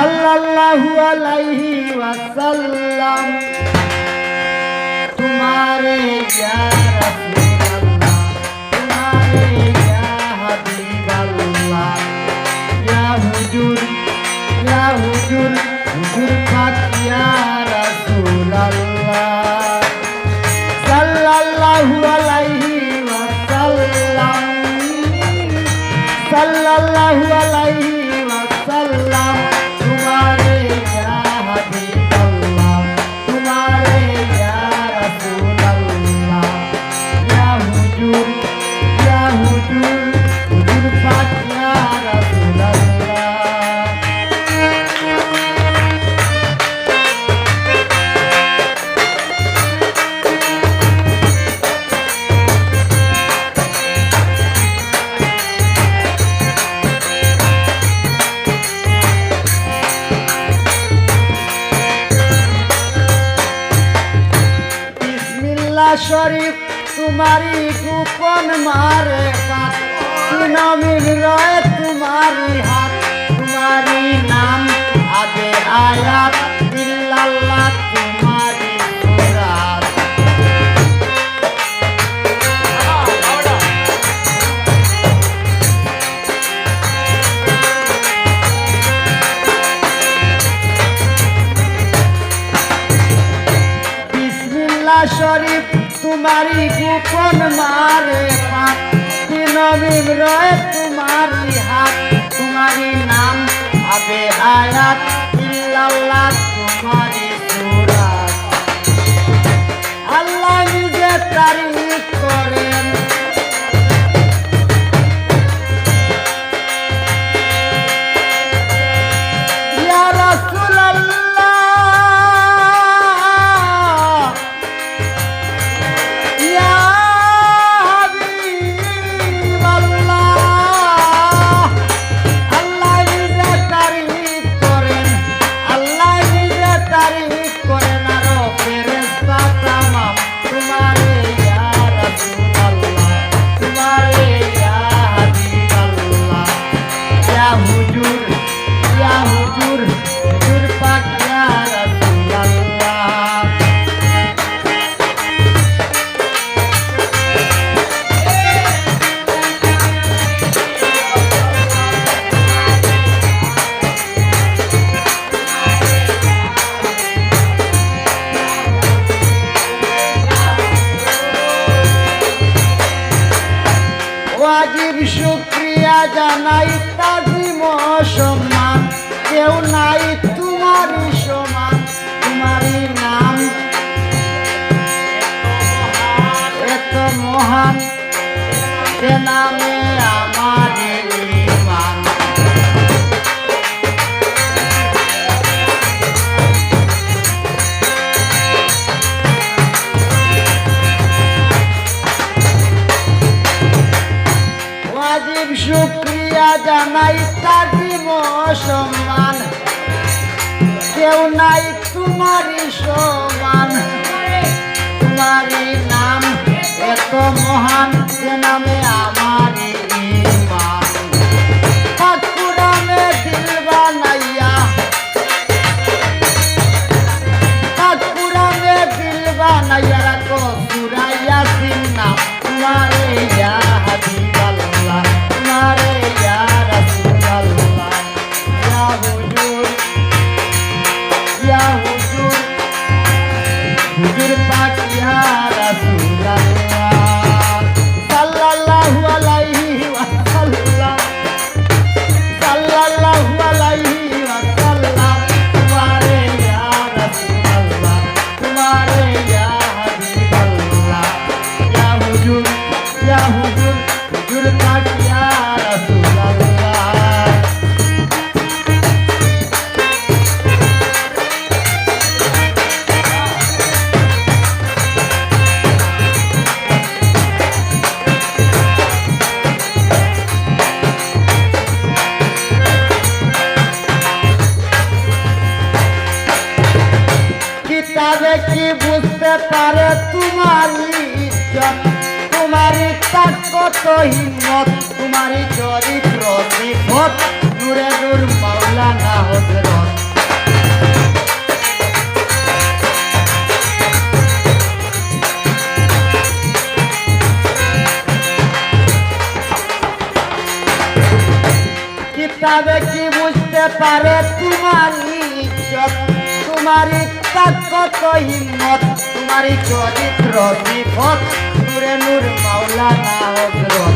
সাল্লাল্লাহু আলাইহি ওয়াসাল্লাম তোমারে ইয়া রাসূলুল্লাহ তোমারে শরীফ তোমারি গোপন মারে পাত নমিন রয় তোমারি হাত। তোমারি নাম আগে আয়াত শরীফ তোমারি গোপন মারে হাত। নবীন রয়ে তোমারি হাত। তোমারি নাম আবে আয়াত ইল্লাল্লাহ। জানাই তাজিম সম্মান কেউ নাই তোমারই সমান। তোমারই নাম এত মহান। যে নামে শুক্রিয়া জানাই তাজিম সম্মান কেউ নাই তোমারই সমান। তোমারই নাম এত মহান নামে আমারই ইয়া হুজুর ইয়া হুজুর হুজুর পাক ইয়া রাসূলুল্লাহ সাল্লাল্লাহু আলাইহি ওয়াসাল্লাম সাল্লাল্লাহু আলাইহি ওয়াসাল্লাম তোমারে ইয়া রাসূলুল্লাহ তোমারে ইয়া হাবিবাল্লাহ ইয়া হুজুর ইয়া হুজুর তবে কি বুঝতে পারে তোমার ইজ্জত? তোমারই তার কত হিম্মত? তোমার চরিত্র বিপদ নূরে নূর মাওলানা হজরত। কিতাবে কি বুঝতে পারে তোমার ইজ্জত? তোমারই তাকত হিম্মত তোমারই চরিত্র বিপদ। নূরে নূর মাওলানা হজরত